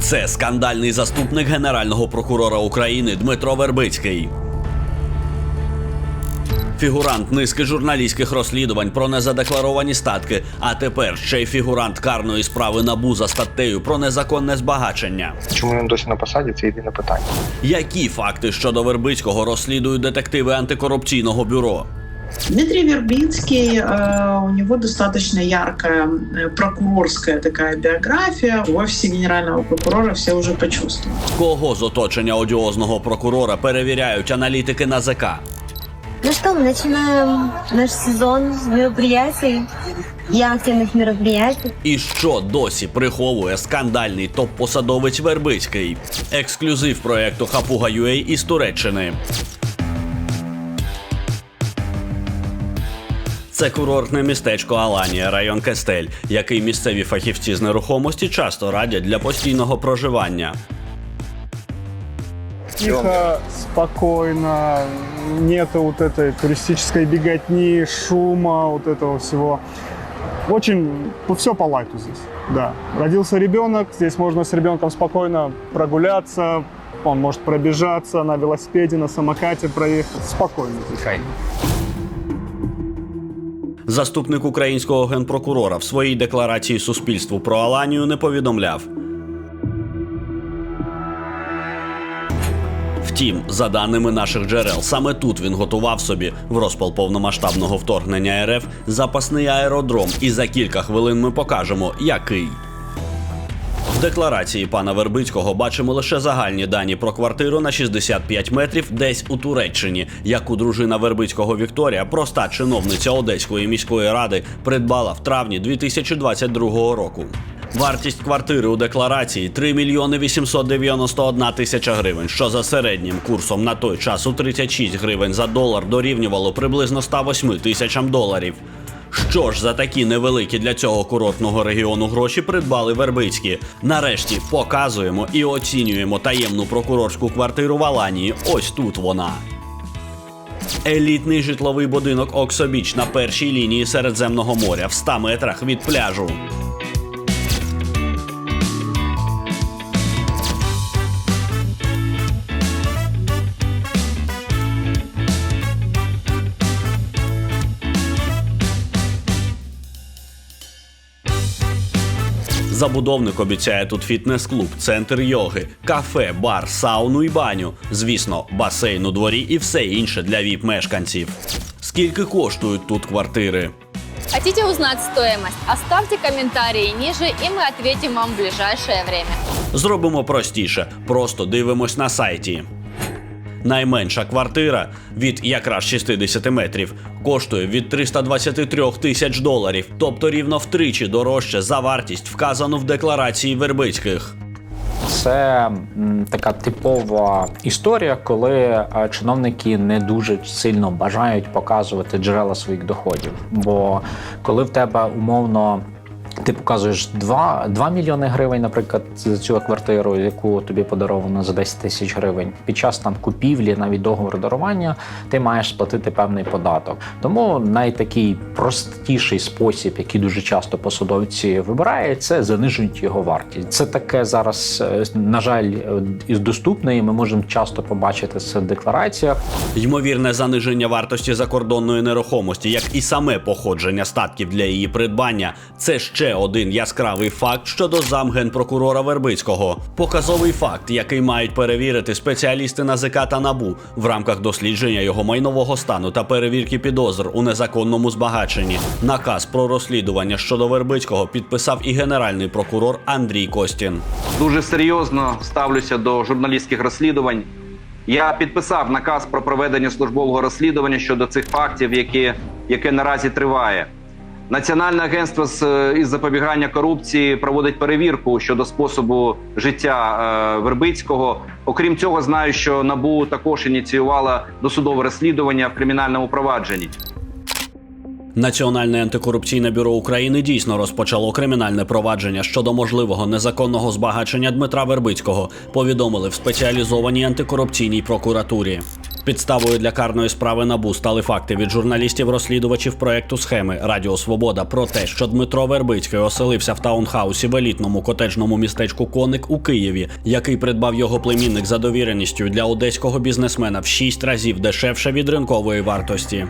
Це скандальний заступник генерального прокурора України Дмитро Вербицький. Фігурант низки журналістських розслідувань про незадекларовані статки, а тепер ще й фігурант карної справи набу за статтею про незаконне збагачення. Чому він досі на посаді? Це єдине питання. Які факти щодо Вербицького розслідують детективи антикорупційного бюро? Дмитрий Вербинский, э, у него достаточно яркая э, прокурорская такая биография. В офисе генерального прокурора все уже почувствовали. Кого з оточення одіозного прокурора перевіряють аналітики НАЗК? Ну что, мы начинаем наш сезон с мероприятий и активных мероприятий. І що досі приховує скандальний топ-посадовець Вербицький? Ексклюзив проекту Хапуга UA із Туреччини. Це курортне містечко Аланія, район Кестель, який місцеві фахівці з нерухомості часто радять для постійного проживання. Тихо, спокойно, нету вот этой туристической беготни, шума, вот этого всего. Очень все по лайту здесь, да. Родился ребенок, здесь можно с ребенком спокойно прогуляться, он может пробежаться на велосипеде, на самокате проехать, спокойно здесь. Заступник українського генпрокурора в своїй декларації суспільству про Аланію не повідомляв. Втім, за даними наших джерел, саме тут він готував собі в розпал повномасштабного вторгнення РФ запасний аеродром, і за кілька хвилин ми покажемо, який. Декларації пана Вербицького бачимо лише загальні дані про квартиру на 65 метрів десь у Туреччині, яку дружина Вербицького Вікторія, проста чиновниця Одеської міської ради, придбала в травні 2022 року. Вартість квартири у декларації 3 мільйони 891 тисяча гривень, що за середнім курсом на той час у 36 гривень за долар дорівнювало приблизно 108 тисячам доларів. Що ж за такі невеликі для цього курортного регіону гроші придбали Вербицькі? Нарешті показуємо і оцінюємо таємну прокурорську квартиру в Аланії. Ось тут вона. Елітний житловий будинок Оксобіч на першій лінії Середземного моря в 100 метрах від пляжу. Забудовник обіцяє тут фітнес-клуб, центр йоги, кафе, бар, сауну і баню. Звісно, басейн у дворі і все інше для віп-мешканців. Скільки коштують тут квартири? Хотите узнать стоимость? Оставьте комментарии ниже, и мы ответим вам в ближайшее время. Зробимо простіше, просто дивимось на сайті. Найменша квартира від якраз 60 метрів коштує від 323 тисяч доларів, тобто рівно втричі дорожче за вартість, вказану в декларації Вербицьких. Це така типова історія, коли е, чиновники не дуже сильно бажають показувати джерела своїх доходів. Бо коли в тебе умовно. Ти показуєш 2, 2 мільйони гривень, наприклад, за цю квартиру, яку тобі подаровано за 10 тисяч гривень. Під час там купівлі, навіть договору дарування, ти маєш сплатити певний податок. Тому найтакий простіший спосіб, який дуже часто посадовці вибирають, це занижують його вартість. Це таке зараз, е, на жаль, е, із доступне, ми можемо часто побачити це в деклараціях. Ймовірне заниження вартості закордонної нерухомості, як і саме походження статків для її придбання, це ще один яскравий факт щодо замгенпрокурора Вербицького. Показовий факт, який мають перевірити спеціалісти НАЗК та НАБУ в рамках дослідження його майнового стану та перевірки підозр у незаконному збагаченні. Наказ про розслідування щодо Вербицького підписав і генеральний прокурор Андрій Костін. дуже серйозно ставлюся до журналістських розслідувань. Я підписав наказ про проведення службового розслідування щодо цих фактів, які, яке наразі триває. Національне агентство з із запобігання корупції проводить перевірку щодо способу життя е, Вербицького. Окрім цього, знаю, що набу також ініціювала досудове розслідування в кримінальному провадженні. Національне антикорупційне бюро України дійсно розпочало кримінальне провадження щодо можливого незаконного збагачення Дмитра Вербицького. Повідомили в спеціалізованій антикорупційній прокуратурі. Підставою для карної справи набу стали факти від журналістів-розслідувачів проекту схеми Радіо Свобода про те, що Дмитро Вербицький оселився в таунхаусі в елітному котеджному містечку Коник у Києві, який придбав його племінник за довіреністю для одеського бізнесмена в 6 разів дешевше від ринкової вартості.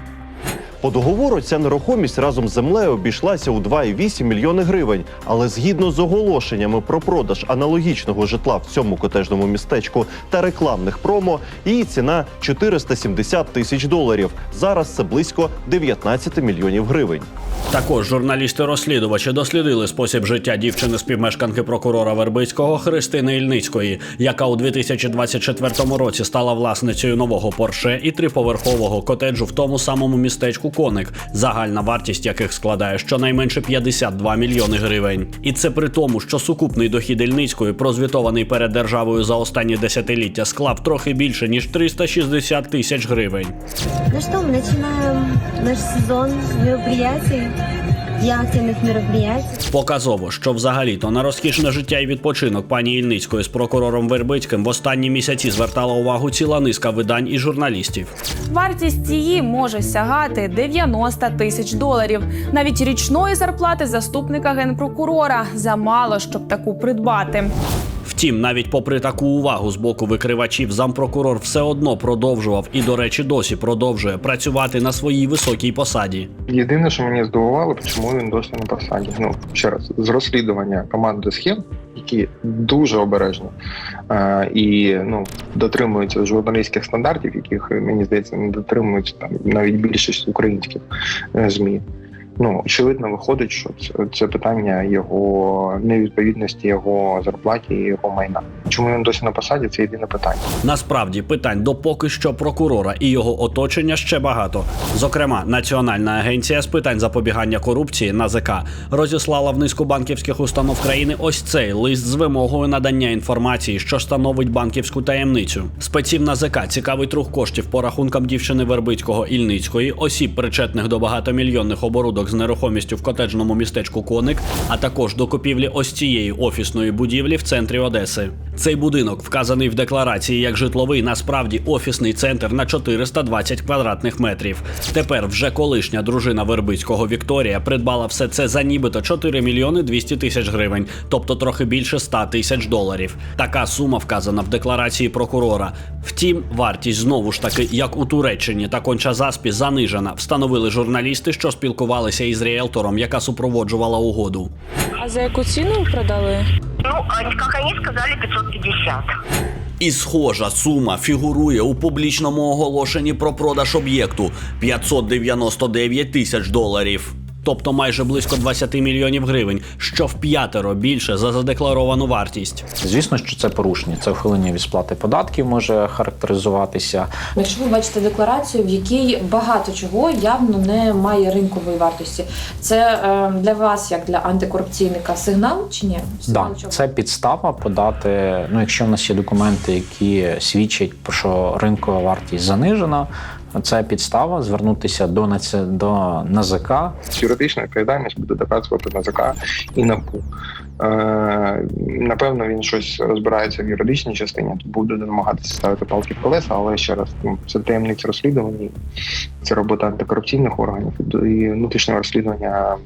По договору ця нерухомість разом з землею обійшлася у 2,8 мільйони гривень. Але згідно з оголошеннями про продаж аналогічного житла в цьому котежному містечку та рекламних промо, її ціна 470 тисяч доларів. Зараз це близько 19 мільйонів гривень. Також журналісти-розслідувачі дослідили спосіб життя дівчини співмешканки прокурора Вербицького Христини Ільницької, яка у 2024 році стала власницею нового порше і триповерхового котеджу в тому самому містечку Коник, загальна вартість яких складає щонайменше 52 мільйони гривень. І це при тому, що сукупний дохід Ільницької, прозвітований перед державою за останні десятиліття, склав трохи більше ніж 360 тисяч гривень. Ну что, мы начинаем наш сезон с мероприятий, яхтенных мероприятий. Показово, що взагалі-то на розкішне життя і відпочинок пані Ільницької з прокурором Вербицьким в останні місяці звертала увагу ціла низка видань і журналістів. Вартість її може сягати 90 тисяч доларів. Навіть річної зарплати заступника генпрокурора замало, щоб таку придбати. Втім, навіть попри таку увагу з боку викривачів, зампрокурор все одно продовжував і, до речі, досі продовжує працювати на своїй високій посаді. Єдине, що мене здивувало, чому він досі на посаді. Ну ще раз, з розслідування команди схем, які дуже обережні е, і ну дотримуються журналістських стандартів, яких мені здається не дотримуються там навіть більшість українських е, змі. Ну очевидно, виходить, що це, це питання його невідповідності його зарплаті і його майна. Чому він досі на посаді? Це єдине питання. Насправді питань до поки що прокурора і його оточення ще багато. Зокрема, Національна агенція з питань запобігання корупції НАЗК розіслала в низку банківських установ країни ось цей лист з вимогою надання інформації, що становить банківську таємницю. Спеців НАЗК цікавить рух коштів по рахункам дівчини Вербицького Ільницької, осіб, причетних до багатомільйонних оборудок з нерухомістю в котеджному містечку Коник, а також до купівлі ось цієї офісної будівлі в центрі Одеси. Цей будинок, вказаний в декларації як житловий, насправді офісний центр на 420 квадратних метрів. Тепер вже колишня дружина Вербицького Вікторія придбала все це за нібито 4 мільйони 200 тисяч гривень, тобто трохи більше 100 тисяч доларів. Така сума вказана в декларації прокурора. Втім, вартість знову ж таки, як у Туреччині та Конча-Заспі, занижена, встановили журналісти, що спілкувалися із ріелтором, яка супроводжувала угоду. А за яку ціну продали? Ну, как они сказали, 550. І схожа сума фігурує у публічному оголошенні про продаж об'єкту 599 тисяч доларів. Тобто майже близько 20 мільйонів гривень, що в п'ятеро більше за задекларовану вартість. Звісно, що це порушення. Це ухилення від сплати податків може характеризуватися. Якщо ви бачите декларацію, в якій багато чого явно не має ринкової вартості, це е, для вас, як для антикорупційника, сигнал чи ні? Да, чого? це підстава подати. Ну, якщо в нас є документи, які свідчать, про що ринкова вартість занижена, це підстава звернутися до наці... до НАЗК Юридична відповідальність буде доказувати НАЗК і НАПУ. Е, напевно, він щось розбирається в юридичній частині, то буде намагатися ставити палки в колеса, але ще раз, ну, це таємниця розслідування, це робота антикорупційних органів і внутрішнього розслідування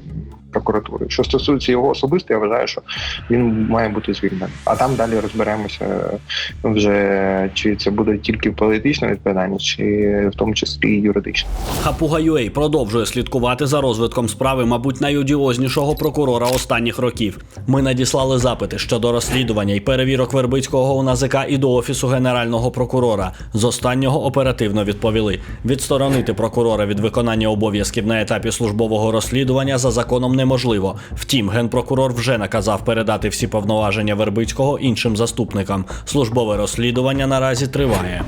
прокуратури. Що стосується його особисто, я вважаю, що він має бути звільнений. А там далі розберемося вже чи це буде тільки політична відповідальність, чи в тому числі і юридична. Хапуга.ua продовжує слідкувати за розвитком справи, мабуть, найодіознішого прокурора останніх років. Ми надіслали запити щодо розслідування і перевірок Вербицького у НАЗК і до офісу генерального прокурора. З останнього оперативно відповіли: відсторонити прокурора від виконання обов'язків на етапі службового розслідування за законом неможливо. Втім, генпрокурор вже наказав передати всі повноваження Вербицького іншим заступникам. Службове розслідування наразі триває.